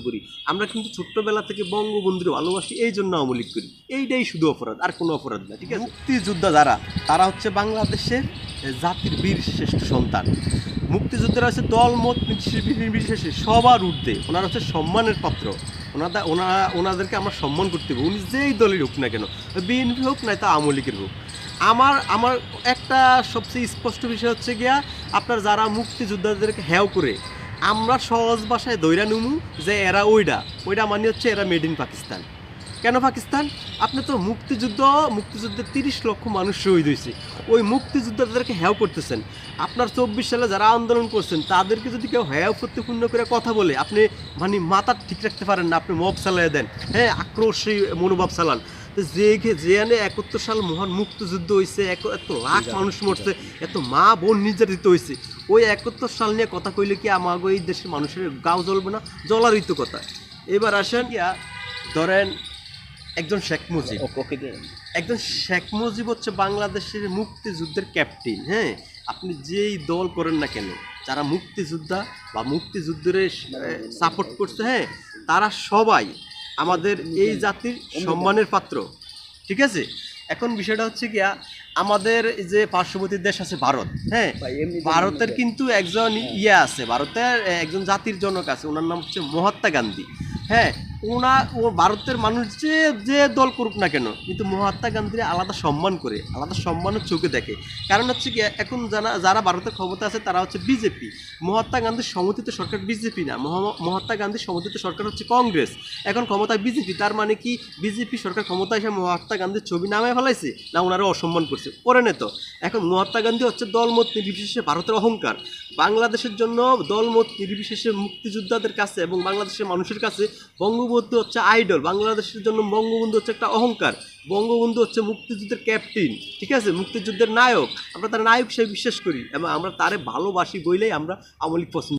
করি। আমরা কিন্তু ছোট্টবেলা থেকে বঙ্গবন্ধুর ভালোবাসি, এই জন্য আওয়ামী করি। এইটাই শুধু অপরাধ, আর কোনো অপরাধ না, ঠিক আছে? মুক্তিযোদ্ধা যারা, তারা হচ্ছে বাংলাদেশের জাতির বীর শ্রেষ্ঠ সন্তান। মুক্তিযোদ্ধারা হচ্ছে দল, মত নির্বিশেষে সবার ঊর্ধ্বে। ওনারা হচ্ছে সম্মানের পাত্র। ওনারা ওনারা ওনাদেরকে আমরা সম্মান করতে হবে উনি যেই দলের হোক না কেন, বিএনপি হোক না তা আওয়ামী লীগের হোক। আমার আমার একটা সবচেয়ে স্পষ্ট বিষয় হচ্ছে গিয়া, আপনার যারা মুক্তিযোদ্ধাদেরকে হ্যাও করে আমরা সহজ ভাষায় দৈরা নুমু যে এরা ওইডা ওইটা মানে হচ্ছে এরা মেড ইন পাকিস্তান কেন পাকিস্তান আপনি তো মুক্তিযুদ্ধ মুক্তিযুদ্ধে তিরিশ লক্ষ মানুষ শহীদ হয়েছে। ওই মুক্তিযোদ্ধাদেরকে হ্যাও করতেছেন। আপনার চব্বিশ সালে যারা আন্দোলন করছেন তাদেরকে যদি কেউ হ্যাও প্রত্যপূর্ণ করে কথা বলে আপনি মানে মাথা ঠিক রাখতে পারেন না আপনি মব চালাই দেন। হ্যাঁ আক্রোশী মনোভাব চালান। যে যেখানে একাত্তর সাল মহান মুক্তিযুদ্ধ হয়েছে এত লাখ মানুষ মরছে এত মা বোন নির্যাতিত হয়েছে ওই একাত্তর সাল নিয়ে কথা কইলে কি আমাকে এই দেশের মানুষের গাও জ্বলবে না? জ্বলারই তো কথা। এবার আসেন ইয়া ধরেন একজন শেখ মুজিব। একজন শেখ মুজিব হচ্ছে বাংলাদেশের মুক্তিযুদ্ধের ক্যাপ্টেন হ্যাঁ? আপনি যেই দল করেন না কেন যারা মুক্তিযোদ্ধা বা মুক্তিযুদ্ধের সাপোর্ট করছে হ্যাঁ? তারা সবাই আমাদের এই জাতির সম্মানের পাত্র ঠিক আছে? এখন বিষয়টা হচ্ছে গিয়া আমাদের যে পার্শ্ববর্তী দেশ আছে ভারত হ্যাঁ? ভারতের কিন্তু একজন ইয়ে আছে ভারতের একজন জাতির জনক আছে। ওনার নাম হচ্ছে মহাত্মা গান্ধী হ্যাঁ? ওনা ও ভারতের মানুষ যে যে দল করুক না কেন, কিন্তু মহাত্মা গান্ধীর আলাদা সম্মান করে, আলাদা সম্মানের চোখে দেখে। কারণ হচ্ছে কি, এখন যারা যারা ভারতের ক্ষমতা আছে, তারা হচ্ছে বিজেপি। মহাত্মা গান্ধীর সমর্থিত সরকার বিজেপি না। মহা- মহাত্মা গান্ধীর সমর্থিত সরকার হচ্ছে কংগ্রেস। এখন ক্ষমতায় বিজেপি, তার মানে কি, বিজেপি সরকার ক্ষমতায় এসে মহাত্মা গান্ধীর ছবি নামে ফেলাইছে, না ওনারা অসম্মান করছে, করে নে তো। এখন মহাত্মা গান্ধী হচ্ছে দলমত নির্বিশেষে ভারতের অহংকার। বাংলাদেশের জন্য দলমত নির্বিশেষে মুক্তিযোদ্ধাদের কাছে এবং বাংলাদেশের মানুষের কাছে বঙ্গবন্ধু হচ্ছে আইডল বাংলাদেশের জন্য বঙ্গবন্ধু হচ্ছে একটা অহংকার। বঙ্গবন্ধু হচ্ছে মুক্তিযুদ্ধের ক্যাপ্টেন ঠিক আছে? মুক্তিযুদ্ধের নায়ক। আমরা তার নায়ক হিসেবে বিশ্বাস করি এবং আমরা তারে ভালোবাসি বইলেই আমরা আমলিক পছন্দ